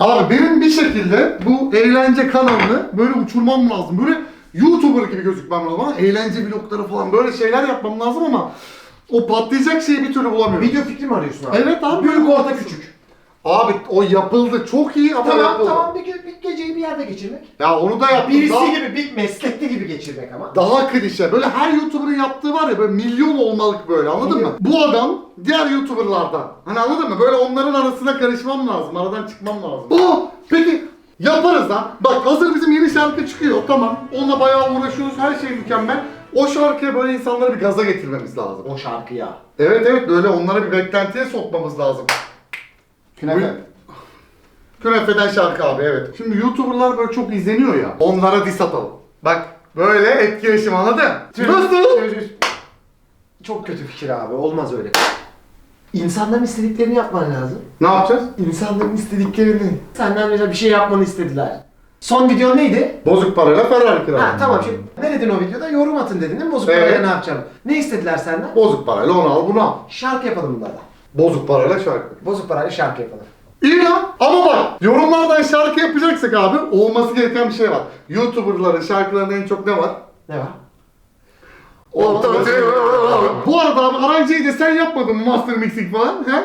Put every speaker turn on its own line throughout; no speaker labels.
Abi benim bir şekilde bu eğlence kanalını böyle uçurmam lazım. Böyle YouTuber gibi gözükmem lazım. ama Eğlence vlogları falan böyle şeyler yapmam lazım ama o patlayacak şeyi bir türlü bulamıyorum.
Video fikri mi arıyorsun abi?
Evet abi.
Büyük orta küçük.
Abi o yapıldı çok iyi ama
Tamam
yapıldı.
tamam bir, ge- bir geceyi bir yerde geçirmek.
Ya onu da yaptım.
Birisi
daha,
gibi bir meslekli gibi geçirmek ama.
daha klişe. Böyle her YouTuber'ın yaptığı var ya böyle milyon olmalık böyle anladın mı? Bu adam diğer YouTuber'lardan. Hani anladın mı? Böyle onların arasına karışmam lazım. Aradan çıkmam lazım. Oh! Peki yaparız lan. Bak hazır bizim yeni şarkı çıkıyor. Tamam. Onunla bayağı uğraşıyoruz. Her şey mükemmel. O şarkıya böyle insanları bir gaza getirmemiz lazım.
O şarkıya.
Evet evet böyle onlara bir beklentiye sokmamız lazım.
Künefe.
Künefeden şarkı abi evet. Şimdi YouTuber'lar böyle çok izleniyor ya. Onlara diss atalım. Bak böyle etkileşim anladın? Nasıl?
Çok kötü fikir abi. Olmaz öyle. İnsanların istediklerini yapman lazım.
Ne yapacağız?
İnsanların istediklerini. Senden mesela bir şey yapmanı istediler. Son videon neydi?
Bozuk parayla Ferrari kiralı.
Ha tamam şimdi ne dedin o videoda? Yorum atın dedin değil mi? Bozuk
Evet.
parayla ne yapacağım? Ne istediler senden?
Bozuk parayla onu al bunu al.
Şarkı yapalım bunlarla.
Bozuk parayla şarkı.
Bozuk parayla şarkı yapalım.
İyi lan ama bak yorumlardan şarkı yapacaksak abi olması gereken bir şey var. YouTuber'ların şarkılarında en çok ne var?
Ne var?
Bu arada abi aranjeyi de sen yapmadın mı Master Mixing falan he?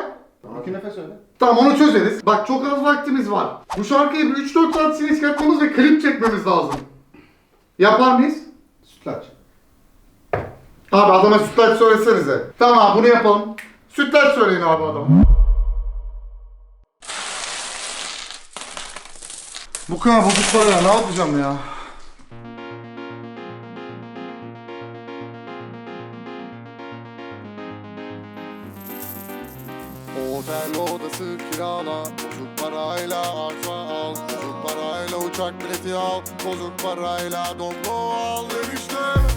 Künefe söyle.
Tamam onu çözeriz. Bak çok az vaktimiz var. Bu şarkıyı bir 3-4 saat içinde çıkartmamız ve klip çekmemiz lazım. Yapar mıyız?
Sütlaç.
Abi adama sütlaç söylesenize. Tamam bunu yapalım. Sütlaç söyleyin abi adama. Bu kadar bozuk parayla ne yapacağım ya?
Otel odası kirala Bozuk parayla arsa al Bozuk parayla uçak bileti al Bozuk parayla doblo al Enişte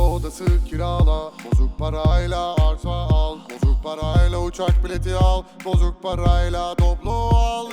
odası kirala. Bozuk parayla arsa al. Bozuk parayla uçak bileti al. Bozuk parayla doblo al. Al